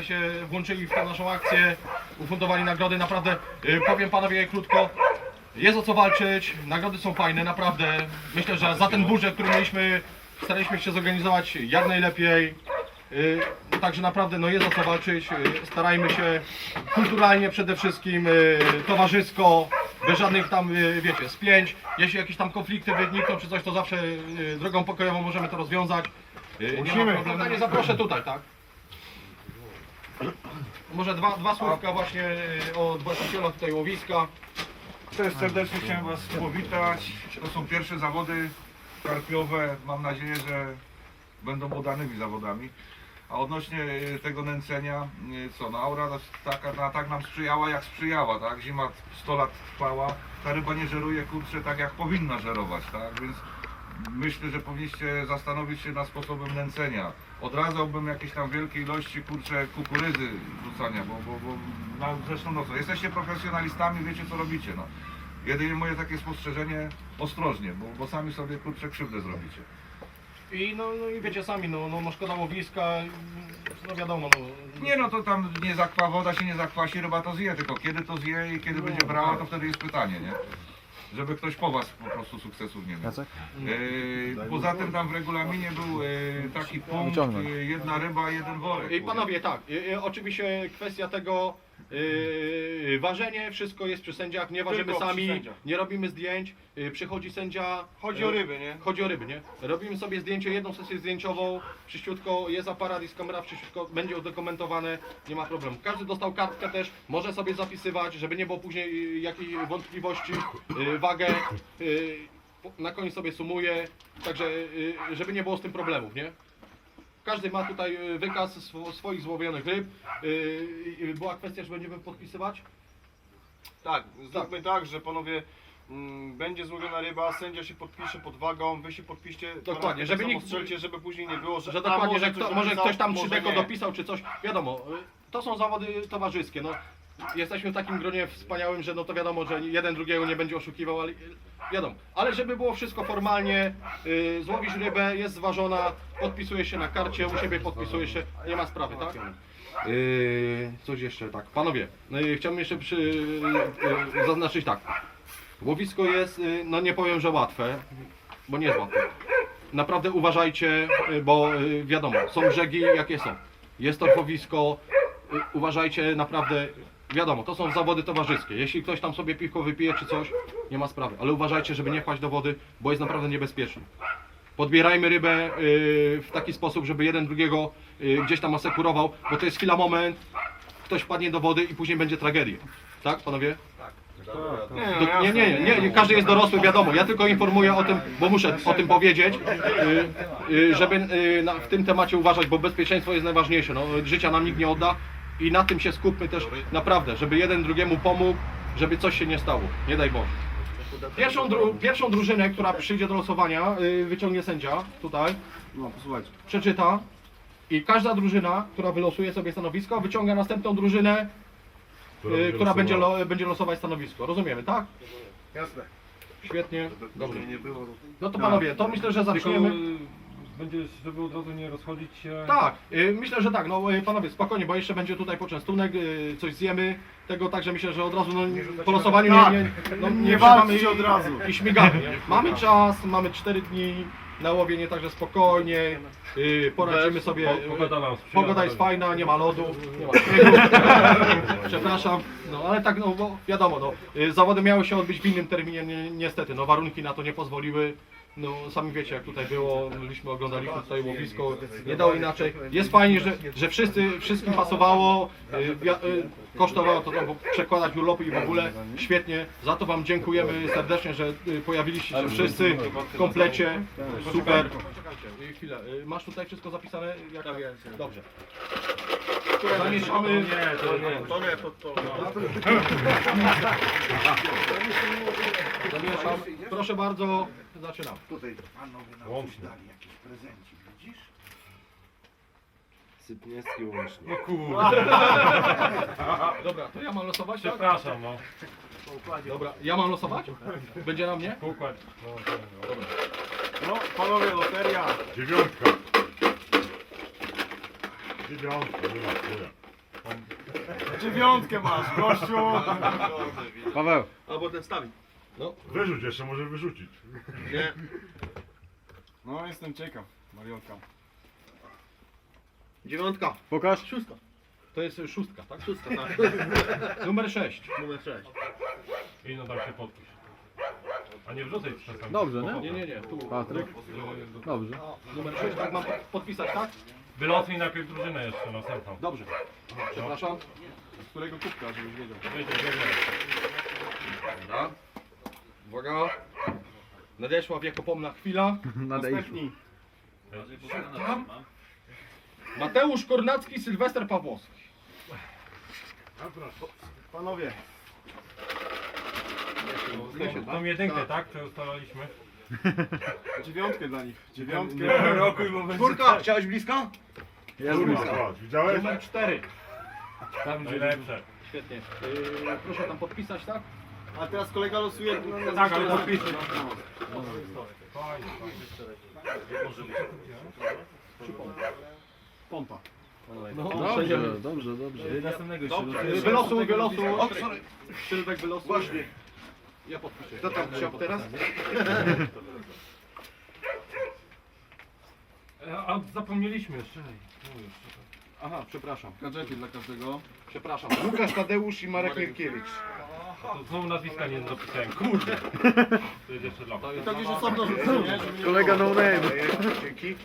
tutaj się włączyli w tę naszą akcję, ufundowali nagrody, naprawdę y, powiem panowie krótko, jest o co walczyć, nagrody są fajne, naprawdę. Myślę, że za ten budżet, który mieliśmy, staraliśmy się zorganizować jak najlepiej. Y, Także naprawdę no jest o co walczyć, y, starajmy się kulturalnie przede wszystkim, towarzysko, bez żadnych tam, wiecie, spięć. Jeśli jakieś tam konflikty wynikną czy coś, to zawsze drogą pokojową możemy to rozwiązać. Nie ma problemu. Nie zaproszę tutaj, tak? Może dwa, dwa słówka właśnie y, od właściciela tutaj łowiska. Też serdecznie chciałem Was powitać. To są pierwsze zawody karpiowe. Mam nadzieję, że będą udanymi zawodami. A odnośnie e, tego nęcenia, e, co, no aura nas taka, na, tak nam sprzyjała jak sprzyjała, tak? Zima 100 lat trwała, ta ryba nie żeruje kurczę tak jak powinna żerować, tak? Więc myślę, że powinniście zastanowić się nad sposobem nęcenia. Odradzałbym jakieś tam wielkie ilości kurczę kukurydzy rzucania, bo, bo, bo no, zresztą no co, jesteście profesjonalistami, wiecie co robicie, no. Jedynie moje takie spostrzeżenie, ostrożnie, bo, bo sami sobie kurczę krzywdę zrobicie. I no, no i wiecie sami, no, no, no szkoda łowiska, no wiadomo, no. Nie no, to tam nie zakwa, woda się nie zakwasi, ryba to zje, tylko kiedy to zje i kiedy będzie brała, to wtedy jest pytanie, nie? Żeby ktoś po was po prostu sukcesów nie miał. Yy, poza tym tam w regulaminie był yy, taki punkt, yy, jedna ryba, jeden worek. I panowie, tak, y, y, oczywiście kwestia tego, y, ważenie, wszystko jest przy sędziach, nie ważymy Tylko przy sami, sędziach. nie robimy zdjęć, y, przychodzi sędzia. Chodzi y, o ryby, nie? Chodzi o ryby, nie? Robimy sobie zdjęcie, jedną sesję zdjęciową, przyściutko, jest aparat, jest kamera, przyściutko, będzie udokumentowane, nie ma problemu. Każdy dostał kartkę też, może sobie zapisywać, żeby nie było później y, jakiejś wątpliwości, y, wagę, y, po- na koniec sobie sumuje, także y, żeby nie było z tym problemów, nie? Każdy ma tutaj y, wykaz swo- swoich złowionych ryb. Y, y, Była kwestia, że będziemy podpisywać? Tak, zróbmy tak, że panowie mm, będzie złowiona ryba, sędzia się podpisze pod wagą, wy się podpiszcie, Dokładnie, tak żeby samo nikt- strzelcie, żeby później nie było, że, Że a dokładnie, może że, kto, ktoś może ktoś tam może 3 nie. dopisał czy coś. Wiadomo, y, to są zawody towarzyskie. No, jesteśmy w takim gronie wspaniałym, że no to wiadomo, że jeden drugiego nie będzie oszukiwał, ale wiadomo. Ale żeby było wszystko formalnie, y, złowisz rybę, jest zważona, podpisuje się na karcie, u siebie podpisuje się, nie ma sprawy, tak? Yy, coś jeszcze, tak. Panowie, yy, chciałbym jeszcze przy, yy, zaznaczyć tak. Łowisko jest, yy, no nie powiem, że łatwe, bo nie jest łatwe. Naprawdę uważajcie, y, bo y, wiadomo, są brzegi jakie są. Jest torfowisko, y, uważajcie naprawdę, wiadomo, to są zawody towarzyskie. Jeśli ktoś tam sobie piwko wypije czy coś, nie ma sprawy, ale uważajcie, żeby nie wpaść do wody, bo jest naprawdę niebezpiecznie. Podbierajmy rybę y, w taki sposób, żeby jeden drugiego y, gdzieś tam asekurował, bo to jest chwila, moment, ktoś wpadnie do wody i później będzie tragedia. Tak, panowie? Nie, no, Nie, nie, nie, nie, każdy jest dorosły, wiadomo. Ja tylko informuję o tym, bo muszę o tym powiedzieć, y, y, żeby y, na, w tym temacie uważać, bo bezpieczeństwo jest najważniejsze. No, życia nam nikt nie odda i na tym się skupmy też naprawdę, żeby jeden drugiemu pomógł, żeby coś się nie stało. Nie daj Boże. Pierwszą, dru, pierwszą drużynę, która przyjdzie do losowania, y, wyciągnie sędzia tutaj, No, posłuchajcie. przeczyta i każda drużyna, która wylosuje sobie stanowisko, wyciąga następną drużynę, y, która będzie, lo, będzie losować stanowisko. Rozumiemy, tak? Jasne. Świetnie. Dobrze. nie było. No to panowie, to myślę, że Tylko zaczniemy. Będzie, żeby od razu nie rozchodzić się. Tak, y, myślę, że tak, no y, panowie, spokojnie, bo jeszcze będzie tutaj poczęstunek, y, coś zjemy, tego także myślę, że od razu no, po losowaniu nie, nie, no, nie, wsiadamy walczcie od razu. i śmigamy. Mamy czas, mamy 4 dni na łowienie, także spokojnie, y, poradzimy sobie. Po- pogoda nam sprzyja. Pogoda jest fajna, nie ma lodu, nie ma śniegu. Przepraszam, no ale tak, no bo wiadomo, no, y, zawody miały się odbyć w innym terminie, ni- niestety, no warunki na to nie pozwoliły. No sami wiecie jak tutaj było, byliśmy, oglądaliśmy tutaj łowisko, nie dało inaczej. Jest fajnie, że, że wszyscy, wszystkim pasowało, y, wia- y, kosztowało to tam przekładać urlopy i w ogóle świetnie. Za to Wam dziękujemy serdecznie, że y, pojawiliście się wszyscy w komplecie, super. Czekajcie, chwilę, y, masz tutaj wszystko zapisane? Jak... Tak jest. Dobrze. Zamieszamy. Nie, to nie. To nie, to to. Zamieszam. Proszę bardzo, zaczynam. Tutaj panowie nam Łącznie. dali, jakiś prezencik, widzisz? Sypniewski łącznie. No kurde. Dobra, to ja mam losować, tak? Przepraszam, no. Dobra, ja mam losować? Będzie na mnie? Układ. No, no. Dobra. No, panowie, loteria. Dziewiątka. Dziewiątka, nie ma chuja. Dziewiątkę masz, gościu. Paweł. Albo ten stawi. Wyrzuć, jeszcze może wyrzucić. Nie. No, jestem ciekaw. Marionka. Dziewiątka. Pokaż. Szóstka. To jest szóstka, tak? Szóstka, tak. Numer 6. Numer 6. I no tam się podpisz. A nie wrzucaj czasami. Dobrze, nie? Nie, nie, nie, tu. Patryk? Dobrze. Numer 6, tak mam podpisać, tak? Wylosuj najpierw drużynę jeszcze następną. Dobrze. Przepraszam. Z którego kubka, żebyś wiedział. Wiedział, wiedział. Dobra. Uwaga. Nadeszła wiekopomna chwila. Następni. Mateusz Kornacki, Sylwester Pawłowski. Panowie. Tą jedynkę, tak? Co ustalaliśmy? Dziewiątkę dla nich. Dziewiątkę. Rokuj, bo będzie... Czwórka. Chciałeś blisko? Kurwa, patrz, widziałeś? Numer 4. Tam najlepsze. Świetnie. Yy, proszę tam podpisać, tak? A teraz kolega losuje. Tak, ale podpisuj. Pompa. No, Dobrze, dobrze, dobrze. Następnego Yy, Wylosuj, wylosuj. Sylwek wylosuj. Właśnie. Ja podpiszę. Kto tam chciał teraz? A zapomnieliśmy jeszcze. Aha, przepraszam. Gadżety dla każdego. Przepraszam. Łukasz Tadeusz i Marek Mierkiewicz. To znowu nazwiska nie zapisałem. Kurde. To jest jeszcze dla mnie. I to gdzieś osobno rzucę, nie? Żeby nie Kolega no name. Dzięki.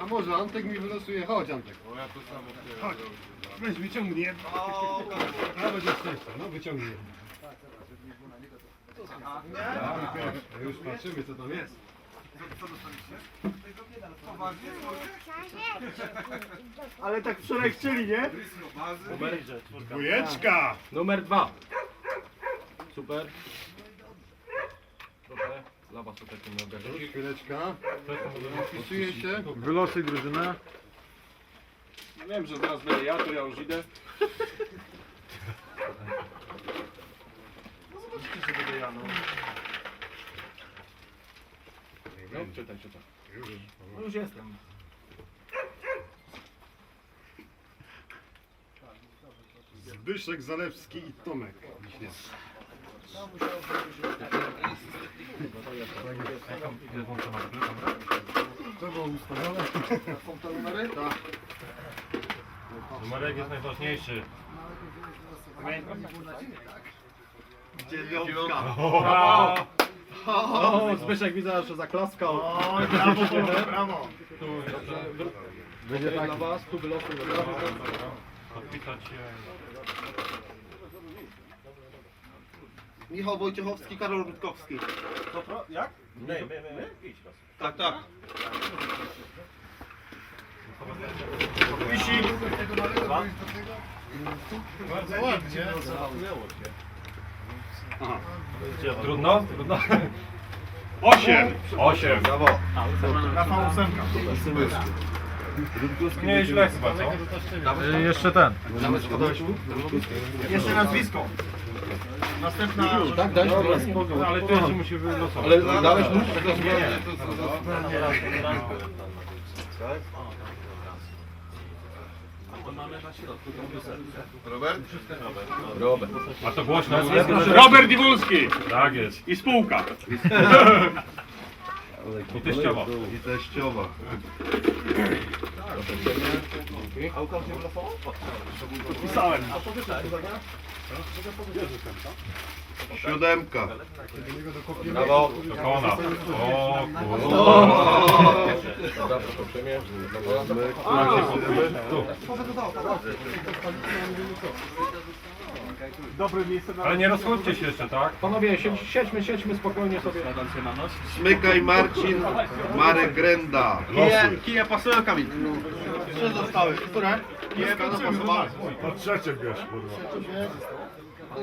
A może Antek mi wylosuje? Chodź Antek. Weź wyciągnie. Nawet jest szczęście, no wyciągnij. Już patrzymy co tam jest. Ale tak wczoraj chcieli, nie? Dwójeczka. Numer 2. Super. Proszę. Dla was tutaj ten ogarnięcie. Chwileczka. Wpisuje się. Wylosuj drużynę. Wiem, że zaraz będę ja, to ja już idę. No, czytaj, czytaj. No już jestem. Zbyszek Zalewski i Tomek. Włączona To było ustawione. Są te numery? Tak. Numerek jest najważniejszy. Dziewiątka. A, O, Zbyszek widzę, że zaklaskał. O, brawo, brawo. tu jeszcze Będzie tak. dla was, tu wylosuj. podpisać się. Michał Wojciechowski, Karol Rutkowski. Tak, tak. Bardzo ładnie. Trudno? Trudno. Osiem! Osiem. Rafał Ósemka. Nie źle chyba, co? Jeszcze ten. Jeszcze nazwisko. Następna... Tak, daj No, ale to jeszcze musi wylosować. Ale dałeś mu? Robert? Robert. A to głośno. Robert Iwulski Tak jest. i spółka. I teściowa. I teściowa. Pisałem. Siódemka. Brawo. To kona. O kurde. Dobra, proszę uprzejmie. Tu. Ale nie rozchodźcie się jeszcze, tak? Panowie, siedź, siedźmy, siedźmy spokojnie sobie. Smykaj Marcin, Marek Grenda. Kije, kije pasują Kamil. Trzy zostały. Które? Będą. To trzecie bierz, kurwa.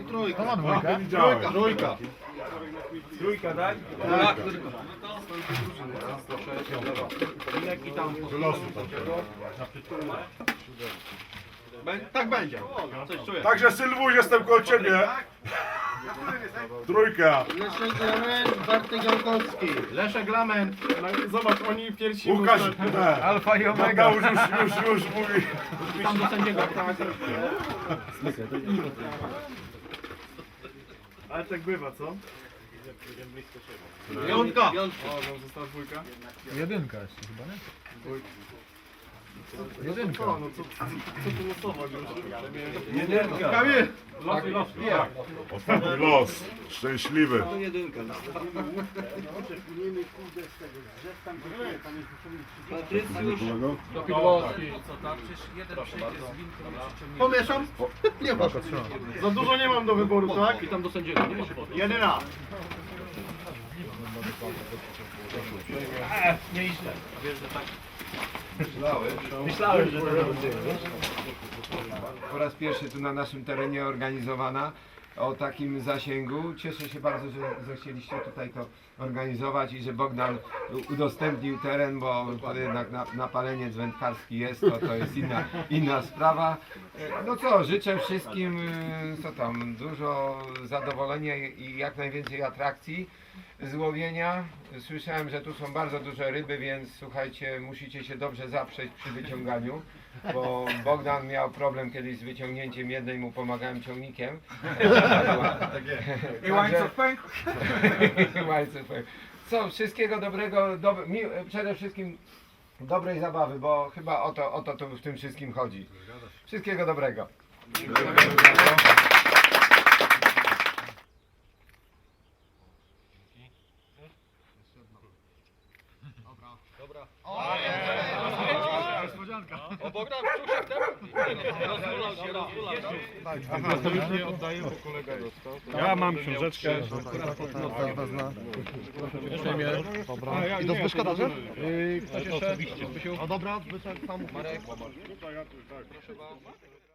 Trójka. A, nie widziałem. Trójka. Tak. I tam. Wylosuj tam. Bę- Tak będzie. Coś czuję. Także Sylwuś, jestem koło ciebie. Trójka. Leszek Lemen, Bartek Jankowski. Leszek Lament. Zobacz, oni pierwsi Łukasz. Alfa i Mateusz już, już, już mówi. Tam do sędziego. Ale tak bywa, co? Piątka. Jedynka jeszcze chyba, nie? Jedynka. Kamil. Losuj, losuj. Tak. Ostatni los. Szczęśliwy. Patrycjusz. Dopidłowski. Pomieszam? Nie ma. Za dużo nie mam do wyboru, tak? I tam do sędziego. nie? Jedyna. po raz pierwszy tu na naszym terenie organizowana o takim zasięgu. Cieszę się bardzo, że zechcieliście tutaj to organizować i że Bogdan udostępnił teren, bo to jednak na, napalenie wędkarski jest, to, to jest inna, inna sprawa. No co, życzę wszystkim, y, co tam, dużo zadowolenia i jak najwięcej atrakcji z łowienia. Słyszałem, że tu są bardzo duże ryby, więc słuchajcie, musicie się dobrze zaprzeć przy wyciąganiu, bo Bogdan miał problem kiedyś z wyciągnięciem jednej, mu pomagałem ciągnikiem. I łańcuch pękł. I łańcuch pękł. Co, wszystkiego dobrego, dob mi, przede wszystkim dobrej zabawy, bo chyba o to, o to tu w tym wszystkim chodzi. Wszystkiego dobrego. O Bogdan, wczuł się w temat. Rozulał się, rozulał się. Ja mam książeczkę. I do Zbyszka darze? Ktoś jeszcze? A dobra, Zbyszek, tam. Marek. Proszę bardzo.